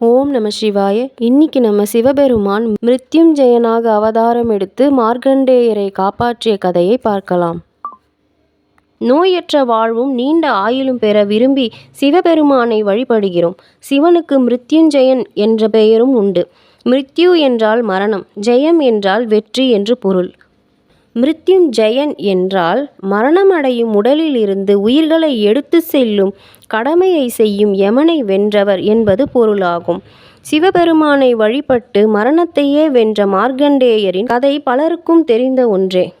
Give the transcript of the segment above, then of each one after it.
ஓம் நம சிவாய. இன்னைக்கு நம்ம சிவபெருமான் மிருத்யுஞ்சயனாக அவதாரம் எடுத்து மார்க்கண்டேயரை காப்பாற்றிய கதையை பார்க்கலாம். நோயற்ற வாழ்வும் நீண்ட ஆயுளும் பெற விரும்பி சிவபெருமானை வழிபடுகிறோம். சிவனுக்கு மிருத்யுஞ்சயன் என்ற பெயரும் உண்டு. மிருத்யு என்றால் மரணம் ஜெயம் என்றால் வெற்றி என்று பொருள். மிருத்யுஞ்சயன் என்றால் மரணமடையும் உடலிலிருந்து உயிர்களை எடுத்து செல்லும் கடமையை செய்யும் யமனை வென்றவர் என்பது பொருளாகும். சிவபெருமானை வழிபட்டு மரணத்தையே வென்ற மார்க்கண்டேயரின் கதை பலருக்கும் தெரிந்த ஒன்றே.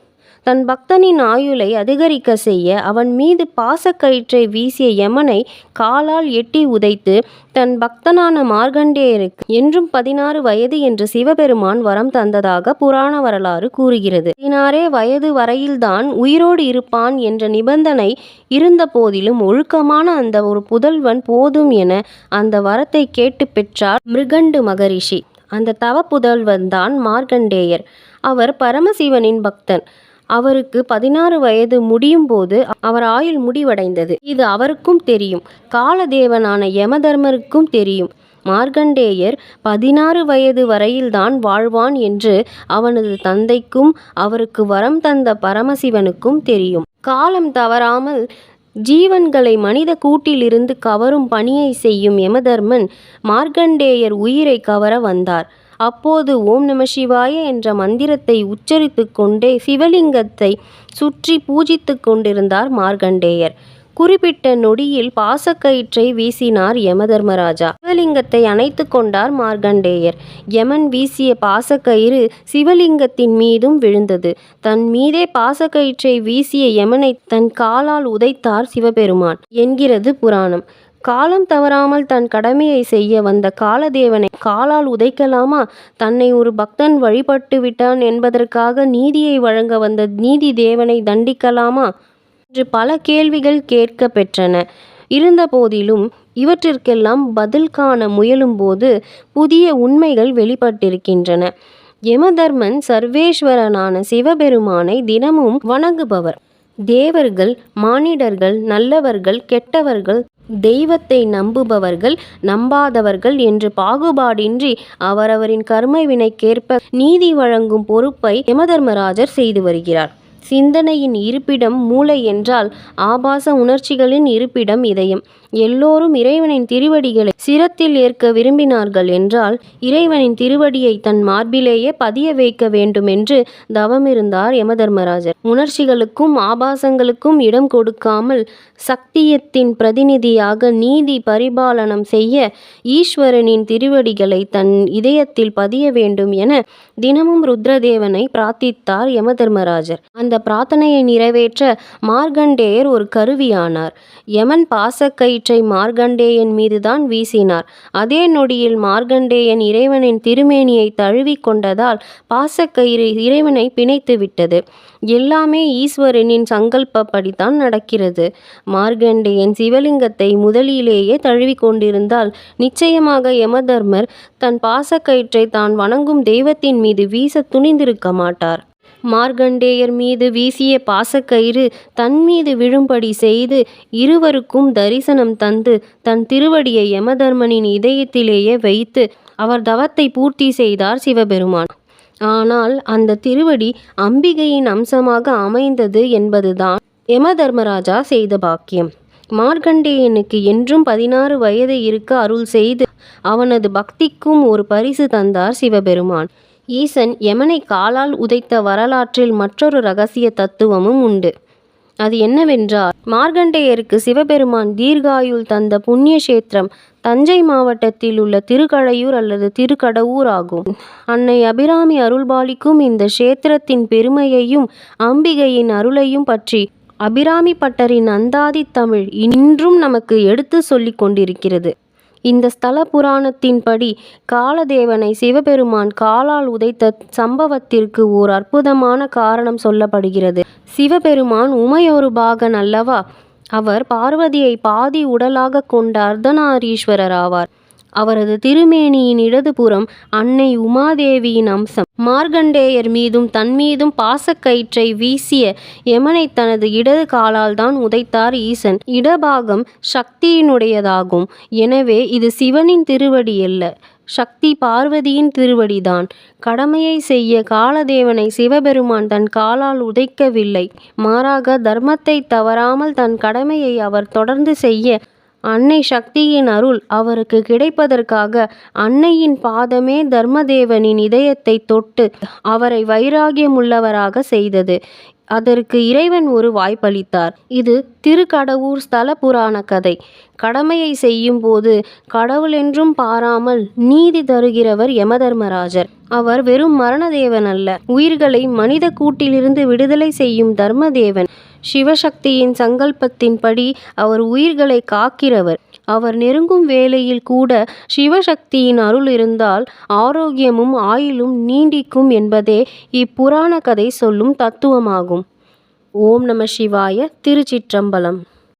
தன் பக்தனின் ஆயுளை அதிகரிக்க செய்ய அவன் மீது பாசக்கயிற்றை வீசிய யமனை காலால் எட்டி உதைத்து தன் பக்தனான மார்கண்டேயருக்கு என்றும் பதினாறு வயது என்று சிவபெருமான் வரம் தந்ததாக புராண வரலாறு கூறுகிறது. பதினாறே வயது வரையில்தான் உயிரோடு இருப்பான் என்ற நிபந்தனை இருந்த போதிலும் ஒழுக்கமான அந்த ஒரு புதல்வன் போதும் என அந்த வரத்தை கேட்டு பெற்றார் மிருகண்டு மகரிஷி. அந்த தவ புதல்வன் தான் மார்கண்டேயர் அவர் பரமசிவனின் பக்தன். அவருக்கு பதினாறு வயது முடியும் போது அவர் ஆயுள் முடிவடைந்தது. இது அவருக்கும் தெரியும். காலதேவனான யமதர்மருக்கும் தெரியும். மார்க்கண்டேயர் பதினாறு வயது வரையில்தான் வாழ்வான் என்று அவனது தந்தைக்கும் அவருக்கு வரம் தந்த பரமசிவனுக்கும் தெரியும். காலம் தவறாமல் ஜீவன்களை மனித கூட்டிலிருந்து கவரும் பணியை செய்யும் யமதர்மன் மார்க்கண்டேயர் உயிரை கவர வந்தார். அப்போது ஓம் நம சிவாய என்ற மந்திரத்தை உச்சரித்து கொண்டே சிவலிங்கத்தை சுற்றி பூஜித்து கொண்டிருந்தார் மார்கண்டேயர் குறிப்பிட்ட நொடியில் பாசக்கயிற்றை வீசினார் யமதர்மராஜா. சிவலிங்கத்தை அணைத்து கொண்டார் மார்கண்டேயர் யமன் வீசிய பாசக்கயிறு சிவலிங்கத்தின் மீதும் விழுந்தது. தன் மீதே பாசக்கயிற்றை வீசிய யமனை தன் காலால் உதைத்தார் சிவபெருமான் என்கிறது புராணம். காலம் தவறாமல் தன் கடமையை செய்ய வந்த காலதேவனை காலால் உதைக்கலாமா? தன்னை ஒரு பக்தன் வழிபட்டு விட்டான் என்பதற்காக நீதியை வழங்க வந்த நீதி தேவனை தண்டிக்கலாமா? என்று பல கேள்விகள் கேட்க பெற்றன. இருந்தபோதிலும் இவற்றிற்கெல்லாம் பதில் காண முயலும்போது புதிய உண்மைகள் வெளிப்பட்டிருக்கின்றன. யமதர்மன் சர்வேஸ்வரனான சிவபெருமானை தினமும் வணங்குபவர். தேவர்கள் மானிடர்கள் நல்லவர்கள் கெட்டவர்கள் தெய்வத்தை நம்புபவர்கள் நம்பாதவர்கள் என்று பாகுபாடின்றி அவரவரின் கர்ம வினைக்கேற்ப நீதி வழங்கும் பொறுப்பை யமதர்மராஜர் செய்து வருகிறார். சிந்தனையின் இருப்பிடம் மூளை என்றால் ஆபாச உணர்ச்சிகளின் இருப்பிடம் இதயம். எல்லோரும் இறைவனின் திருவடிகளை சிரத்தில் ஏற்க விரும்பினார்கள் என்றால் இறைவனின் திருவடியை தன் மார்பிலேயே பதிய வைக்க வேண்டும் என்று தவமிருந்தார் யமதர்மராஜர். உணர்ச்சிகளுக்கும் ஆபாசங்களுக்கும் இடம் கொடுக்காமல் சக்தியத்தின் பிரதிநிதியாக நீதி பரிபாலனம் செய்ய ஈஸ்வரனின் திருவடிகளை தன் இதயத்தில் பதிய வேண்டும் என தினமும் ருத்ரதேவனை பிரார்த்தித்தார் யமதர்மராஜர். அந்த பிரார்த்தனையை நிறைவேற்ற மார்கண்டேயர் ஒரு கருவியானார். யமன் பாசக்கை மார்க்கண்டேயன் மீதுதான் வீசினார். அதே நொடியில் மார்கண்டேயன் இறைவனின் திருமேனியை தழுவி கொண்டதால் பாசக்கயிறு இறைவனை பிணைத்து விட்டது. எல்லாமே ஈஸ்வரனின் சங்கல்பப்படித்தான் நடக்கிறது. மார்கண்டேயன் சிவலிங்கத்தை முதலிலேயே தழுவி கொண்டிருந்தால் நிச்சயமாக யமதர்மர் தன் பாசக்கயிற்றை தான் வணங்கும் தெய்வத்தின் மீது வீச துணிந்திருக்க மாட்டார். மார்க்கண்டேயர் மீது வீசிய பாசக்கயிறு தன் மீது விழும்படி செய்து இருவருக்கும் தரிசனம் தந்து தன் திருவடியை யமதர்மனின் இதயத்திலேயே வைத்து அவர் தவத்தை பூர்த்தி செய்தார் சிவபெருமான். ஆனால் அந்த திருவடி அம்பிகையின் அம்சமாக அமைந்தது என்பதுதான் யமதர்மராஜா செய்த பாக்கியம். மார்க்கண்டேயனுக்கு என்றும் பதினாறு வயது இருக்க அருள் செய்து அவனது பக்திக்கும் ஒரு பரிசு தந்தார் சிவபெருமான். ஈசன் யமனை காலால் உதைத்த வரலாற்றில் மற்றொரு ரகசிய தத்துவமும் உண்டு. அது என்னவென்றால் மார்கண்டேயருக்கு சிவபெருமான் தீர்காயுள் தந்த புண்ணிய கஷேத்திரம் தஞ்சை மாவட்டத்தில் உள்ள திருக்கடையூர் அல்லது திருக்கடவூர் ஆகும். அன்னை அபிராமி அருள்பாலிக்கும் இந்த கஷேத்திரத்தின் பெருமையையும் அம்பிகையின் அருளையும் பற்றி அபிராமி பட்டரின் அந்தாதி தமிழ் இன்றும் நமக்கு எடுத்து சொல்லிக் கொண்டிருக்கிறது. இந்த ஸ்தல புராணத்தின்படி காலதேவனை சிவபெருமான் காலால் உதைத்த சம்பவத்திற்கு ஓர் அற்புதமான காரணம் சொல்லப்படுகிறது. சிவபெருமான் உமையொரு பாகன் அல்லவா? அவர் பார்வதியை பாதி உடலாக கொண்ட அர்த்தநாரீஸ்வரர் ஆவார். அவரது திருமேனியின் இடதுபுறம் அன்னை உமாதேவியின் அம்சம். மார்கண்டேயர் மீதும் தன் மீதும் பாசக்கயிற்றை வீசிய யமனை தனது இடது காலால் தான் உதைத்தார் ஈசன். இடபாகம் சக்தியினுடையதாகும். எனவே இது சிவனின் திருவடி அல்ல. சக்தி பார்வதியின் திருவடிதான். கடமையை செய்ய காலதேவனை சிவபெருமான் தன் காலால் உதைக்கவில்லை. மாறாக தர்மத்தை தவறாமல் தன் கடமையை அவர் தொடர்ந்து செய்ய அன்னை சக்தியின் அருள் அவருக்கு கிடைப்பதற்காக அன்னையின் பாதமே தர்மதேவனின் இதயத்தை தொட்டு அவரை வைராகியமுள்ளவராக செய்தது. அதற்கு இறைவன் ஒரு வாய்ப்பளித்தார். இது திருக்கடவூர் ஸ்தல புராண கதை. கடமையை செய்யும் போது கடவுளென்றும் பாராமல் நீதி தருகிறவர் யமதர்மராஜர். அவர் வெறும் மரணதேவன் அல்ல உயிர்களை மனித கூட்டிலிருந்து விடுதலை செய்யும் தர்மதேவன். சிவசக்தியின் சங்கல்பத்தின்படி அவர் உயிர்களை காக்கிறவர். அவர் நெருங்கும் வேளையில் கூட சிவசக்தியின் அருள் இருந்தால் ஆரோக்கியமும் ஆயுளும் நீண்டிக்கும் என்பதே இப்புராண கதை சொல்லும் தத்துவமாகும். ஓம் நம சிவாய திருச்சிற்றம்பலம்.